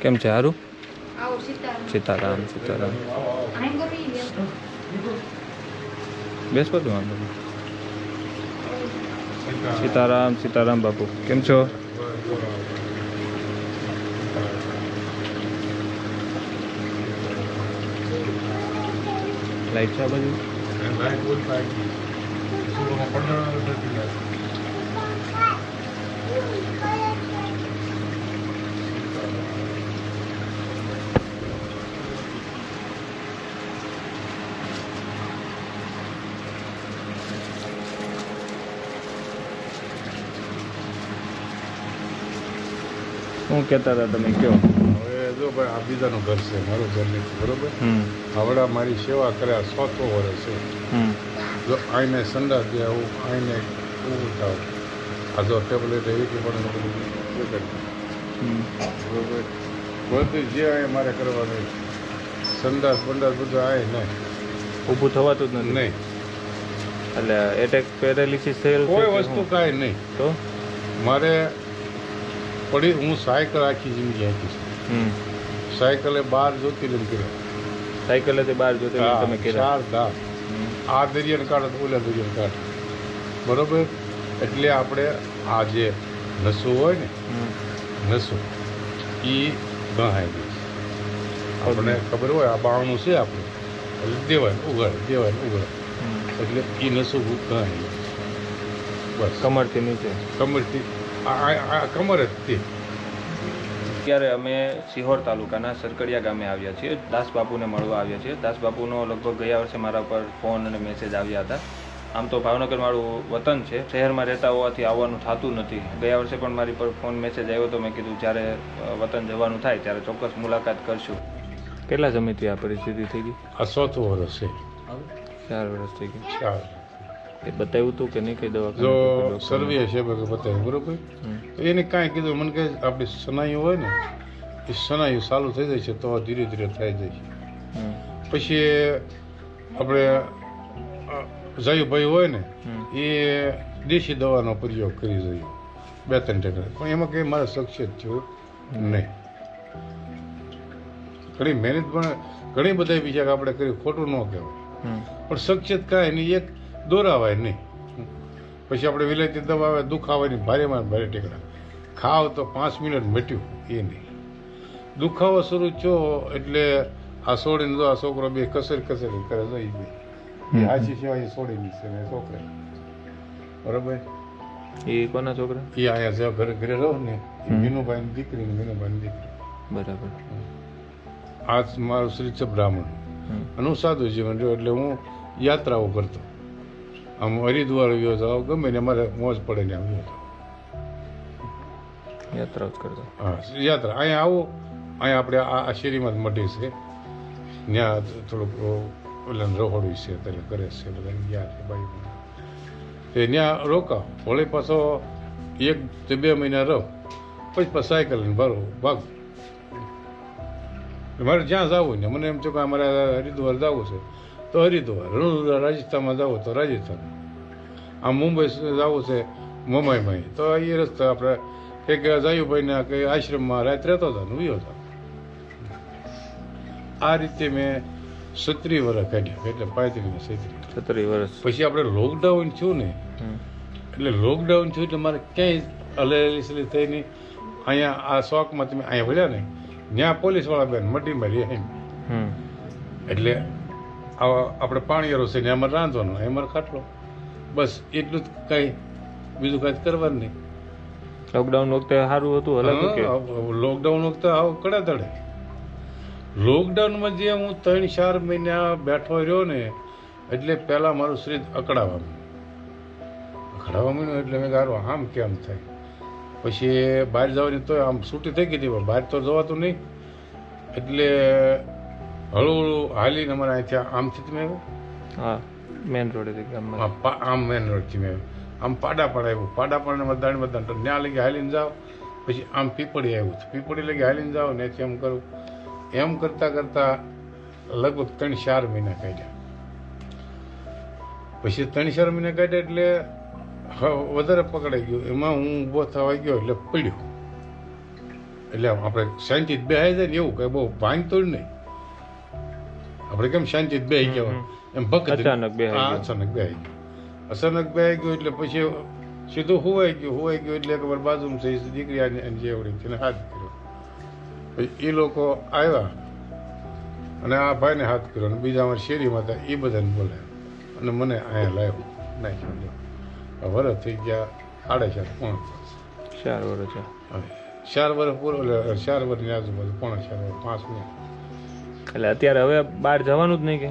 કેમ છે સારું આવો સીતારામ સીતારામ સીતારામ આઈ ગમી બેન બેસ બધું વાંધો નહીં. સીતારામ સીતારામ બાપુ કેમ છો લાઈટ છે આ બાજુ શું કહેતા હતા તમે? કયો? હવે જો ભાઈ આ બીજાનું ઘર છે મારું ઘર નથી બરોબર? હાવડા આવડા મારી સેવા કર્યા સોતો વર્ષ છે. જો આઈને સંડાસ દે આવું આઈને ઊભું થાવ આ જો ટેબ્લેટ એવી કે પણ બરોબર? બધું જે આ મારે કરવાનું સંડાસ બંડાસ બધું આવે નહીં ઊભું થવાતું જ નથી? નહીં. એટલે એટેક પેરાલિસિસ થયેલ કોઈ વસ્તુ કાંઈ નહીં. તો? મારે પડી હું સાયકલ આખી જિંદગી હાંકી છે. સાયકલે બાર જ્યોતિર્લિંગ કર્યા. સાયકલે તે બાર હા, તમે કર્યા. ચાર ધામ. આ દરિયાને કાઢો ઓલા દરિયાને કાઢો. બરોબર? એટલે આપણે આ જે નસો હોય ને. નસો એ ગહાય આપણને ખબર હોય આ બાણું છે આપણે. એટલે દેવાય ઉગાડે દેવાય ઉગાડે. એટલે એ નસો ગહાય બસ. કમરથી નીચે. કમરથી આ કમર જ અત્યારે અમે સિહોર તાલુકાના સરકડિયા ગામે આવ્યા છીએ. દાસ બાપુને મળવા આવ્યા છીએ. દાસ બાપુનો લગભગ ગયા વર્ષે મારા પર ફોન અને મેસેજ આવ્યા હતા. આમ તો ભાવનગર મારું વતન છે. શહેરમાં રહેતા હોવાથી આવવાનું થતું નથી. ગયા વર્ષે પણ મારી પર ફોન મેસેજ આવ્યો તો મેં કીધું જ્યારે વતન જવાનું થાય ત્યારે ચોક્કસ મુલાકાત કરશું. કેટલા સમયથી આ પરિસ્થિતિ થઈ ગઈ? આ ચોથું વર્ષ છે. ચાર વર્ષ થઈ ગઈ. ચાર. એ બતાવ્યું હતું કે નહીં કઈ દવા જો સર્વે છે બતાવ્યું બરોબર? એને કાંઈ કીધું મને કહે આપણી સનાયું હોય ને એ સનાયું ચાલુ થઈ જાય છે તો ધીરે ધીરે થઈ જાય છે. પછી આપણે જયુભાઈ હોય ને એ દેશી દવાનો પ્રયોગ કરી જોઈએ બે ત્રણ ટકા પણ એમાં કંઈ મારે સક્સેસ થયું નહીં. ઘણી મહેનત પણ ઘણી બધા બીજા આપણે કર્યું ખોટું ન કહેવાય. પણ સક્સેસ કાંઈ નહીં એક દોરાવાય નહીં. પછી આપણે વિલાયતી દવા આવે દુખાવાની ભારેમાં ભારે ટેકડા. ખાવ તો પાંચ મિનિટ મટ્યું એ નહીં. દુખાવો શરૂ થયો એટલે આ સોડીને જો આ છોકરો બે કસર કસર કરે જો એ બે. એ હાચી સેવા એ છોડીની છે ને છોકરા. બરોબર? એ કોના છોકરા? એ અહીંયા જ્યાં ઘરે ઘરે રહો ને. મીનુભાઈની દીકરી ને મીનુભાઈની દીકરી. બરાબર. આ જ મારું શ્રી છે બ્રાહ્મણ. અને હું સાદું જીવન રહ્યો એટલે હું યાત્રાઓ કરતો. આમ હરિદ્વાર ગયો જાવ ગમે ને અમારે મોજ પડે ને આવ્યો હતો યાત્રા જ કરતો. હા યાત્રા. અહીંયા આવો અહીંયા આપણે આ શેરીમાં જ મટી છે. ત્યાં થોડુંક ઓલા રહોડું છે ત્યારે કરે છે બધા ગયા છે બાઈ તે ત્યાં રોકાવ. વળી પાછો એક તે બે મહિના રહો. પછી પાછા સાયકલ લઈને ભરો ભાગ. મારે જ્યાં જવું ને મને એમ થયું કે અમારે હરિદ્વાર જવું છે. તો હરિદ્વાર રણુજા રાજસ્થાનમાં જાઓ તો રાજસ્થાન. આમ મુંબઈ જવું છે મુંબઈમાં. તો એ રસ્તા આપણે એક જાયુભાઈના કંઈ આશ્રમમાં રાત રહેતો હતો ને ઉયો હતો. આ રીતે મેં સત્રી વર્ષ કાઢ્યા એટલે પાંત્રીસ સત્રી સત્રી વર્ષ પછી આપણે લોકડાઉન થયું ને એટલે લોકડાઉન થયું એટલે મારે ક્યાંય હલેલી થઈ નહીં. અહીંયા આ શોખમાં તમે અહીંયા વળ્યા ને ત્યાં પોલીસવાળા બેન મટીમાં મારી એમ. એટલે આવા આપણે પાણી રસીને ને અમારે રાંધવાનું એમાં ખાટલો. બસ એટલું જ કંઈ બીજું કાંઈ કરવાનું નહીં. લોકડાઉન વખતે સારું હતું લોકડાઉન વખતે આવો કડા દડે લોકડાઉનમાં જે હું ત્રણ ચાર મહિના બેઠો રહ્યો ને એટલે પહેલાં મારું શરીર અકળાવા માંડ્યું. અકળાવા માંડ્યું એટલે મેં ગારું આમ કેમ થાય? પછી બહાર જવાની તો આમ છૂટી થઈ ગઈ હતી બહાર તો જવાતું નહીં. એટલે હળવું હળવું હાલીને અમારે અહીંથી આમથી તમે મેં હા મેન રોડે ગામમાં. આમ મેન રોડથી મેં આમ પાડા પાડા આવ્યું. પાડા પાડા મતદાન મતદાન તો ત્યાં લગી હાલીને જાઓ. પછી આમ પીપળી આવ્યું પીપળી લગી હાલીને જાઓ ને એમ કરું. એમ કરતાં કરતાં લગભગ ત્રણ ચાર મહિના કાઢ્યા. પછી ત્રણ ચાર મહિના કાઢ્યા એટલે વધારે પકડાઈ ગયું. એમાં હું ઊભો થવા ગયો એટલે પડ્યો. એટલે આપણે શાંતિ બેહાઈ જાય ને એવું કઈ બહુ ભાંગતું જ નહીં. આપણે કેમ શાંતિ બે ગયા હોય, એમ ભક્ત અચાનક બે. અચાનક બે અચાનક બે ગયો એટલે પછી સીધું હોવાઈ ગયું હોવાઈ ગયું એટલે ખબર બાજુમાં થઈ દીકરી જેવડી તેને હાથ કર્યો. પછી એ લોકો આવ્યા અને આ ભાઈને હાથ કર્યો અને બીજા અમારી શેરીમાં હતા એ બધાને બોલાવ્યા અને મને અહીંયા લાવ્યો. નાખ્યો વરસ થઈ ગયા સાડા ચાર પોણા. ચાર. વર્ષ ચાર વર્ષ પૂરો ચાર વર્ષની આજુબાજુ પોણા ચાર વર્ષ પાંચ મિનિટ. એટલે અત્યારે હવે બહાર જવાનું જ નહીં કે